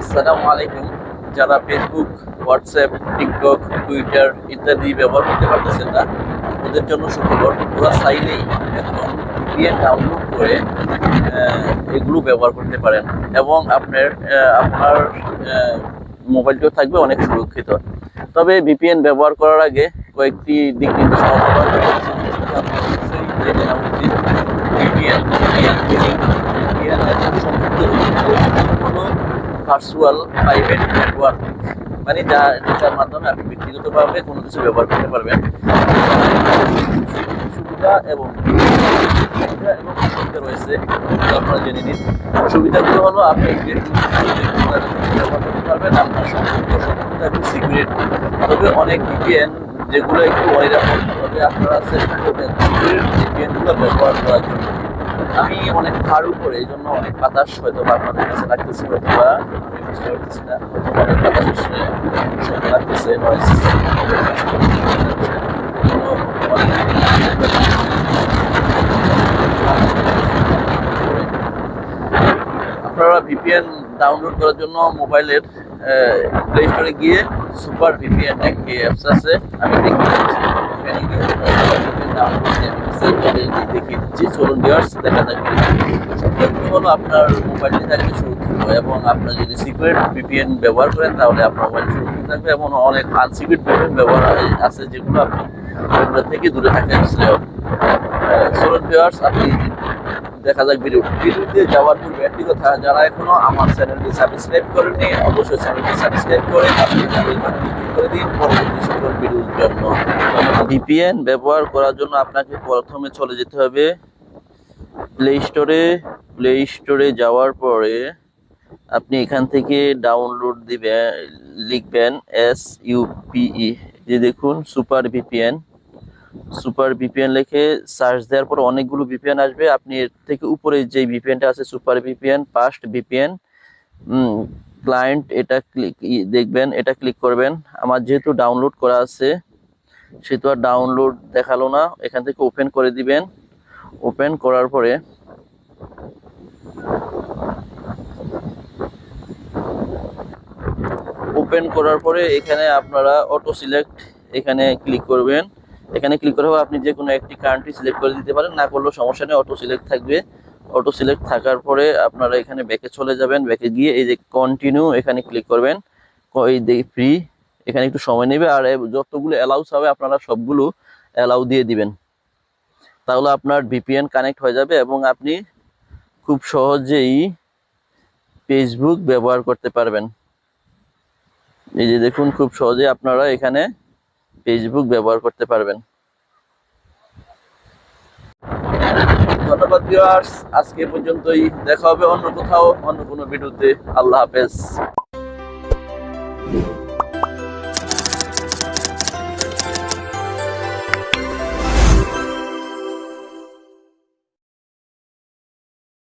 আসসালামু আলাইকুম। যারা ফেসবুক হোয়াটসঅ্যাপ টিকটক টুইটার ইত্যাদি ব্যবহার করতে পারতেছেন না ওদের জন্য সুখবর ওরা চাইলেই এখন VPN ডাউনলোড করে এগুলো ব্যবহার করতে পারেন। এবং আপনার আপনার মোবাইলটিও থাকবে অনেক সুরক্ষিত। তবে ভিপিএন ব্যবহার করার আগে কয়েকটি দিক নির্দেশনা অবলম্বন করতে হবে। অবশ্যই জেনে নেওয়া উচিত VPN VPN এর সম্পূর্ণ হলো ভার্চুয়াল প্রাইভেট নেটওয়ার্ক মানে যা যেটার মাধ্যমে আপনি ব্যক্তিগতভাবে কোনো কিছু ব্যবহার করতে পারবেন। সুবিধা এবং সুবিধা এবং অসুবিধা রয়েছে আপনারা জেনে নিন। সুবিধাগুলো হলো, আপনি ব্যবহার করতে পারবেন, আপনার সম্পূর্ণ সম্পূর্ণ তবে অনেক ভিপিএন যেগুলো একটু অনিরাপদ, তবে আপনারা চেষ্টা করবেন সিকিউরিটি ভিপিএনগুলো ব্যবহার করার জন্য। আমি অনেক ভার উপরে এই জন্য অনেক বাতাস হয়তো বা আপনাদের কাছে লাগতেছে, হয়তো বা আমি বুঝতে পারতেছি না। হয়তো অনেক বাতাস লাগতেছে আপনারা ভিপিএন ডাউনলোড করার জন্য মোবাইলের প্লে স্টোরে গিয়ে সুপার ভিপিএন একটি অ্যাপস আছে। আমি দেখতে পাচ্ছি আপনার মোবাইলটি থাকবে সুরক্ষিত এবং আপনার যদি সিকিউরিট ভিপিএন ব্যবহার করেন, তাহলে আপনার মোবাইল থাকবে এবং অনেক আনসিকিউরিট ভিপিএন ব্যবহার আছে যেগুলো আপনি ওগুলো থেকে দূরে থাকতে শ্রেয় চলুন আপনি দেখা যাক ভিডিও ভিডিওতে যাওয়ার পূর্বে একটি কথা, যারা এখনও আমার চ্যানেলটি সাবস্ক্রাইব করেননি, অবশ্যই চ্যানেলটি সাবস্ক্রাইব করে, আপনি করে দিন, পরবর্তী ভিপিএন ব্যবহার করার জন্য আপনাকে প্রথমে চলে যেতে হবে প্লে স্টোরে প্লে স্টোরে যাওয়ার পরে আপনি এখান থেকে ডাউনলোড দিবেন লিখবেন এস ইউপিই যে দেখুন সুপার ভিপিএন সুপার ভিপিএন লিখে সার্চ দেওয়ার পর অনেকগুলো ভিপিএন আসবে। আপনি এর থেকে উপরে যে ভিপিএনটা আছে super VPN fast VPN client এটা ক্লিক দেখবেন, এটা ক্লিক করবেন। আমার যেহেতু ডাউনলোড করা আছে সেহেতু আর ডাউনলোড দেখাল না। এখান থেকে ওপেন করে দিবেন। ওপেন করার পরে ওপেন করার পরে এখানে আপনারা অটো সিলেক্ট এখানে ক্লিক করবেন। এখানে ক্লিক করে আপনি যে কোনো একটি কান্ট্রি সিলেক্ট করে দিতে পারেন। না করলেও সমস্যা নেই অটো সিলেক্ট থাকবে। অটো সিলেক্ট থাকার পরে আপনারা এখানে ব্যাকে চলে যাবেন। ব্যাকে গিয়ে এই যে কন্টিনিউ এখানে ক্লিক করবেন। এই ফ্রি এখানে একটু সময় নেবে আর যতগুলো অ্যালাউস হবে আপনারা সবগুলো অ্যালাউ দিয়ে দিবেন। তাহলে আপনার ভিপিএন কানেক্ট হয়ে যাবে এবং আপনি খুব সহজেই ফেসবুক ব্যবহার করতে পারবেন। এই যে দেখুন, খুব সহজে আপনারা এখানে ফেসবুক ব্যবহার করতে পারবেন। ধন্যবাদ আজকে পর্যন্তই। দেখা হবে অন্য কোথাও, অন্য কোনো ভিডিওতে। আল্লাহ হাফেজ।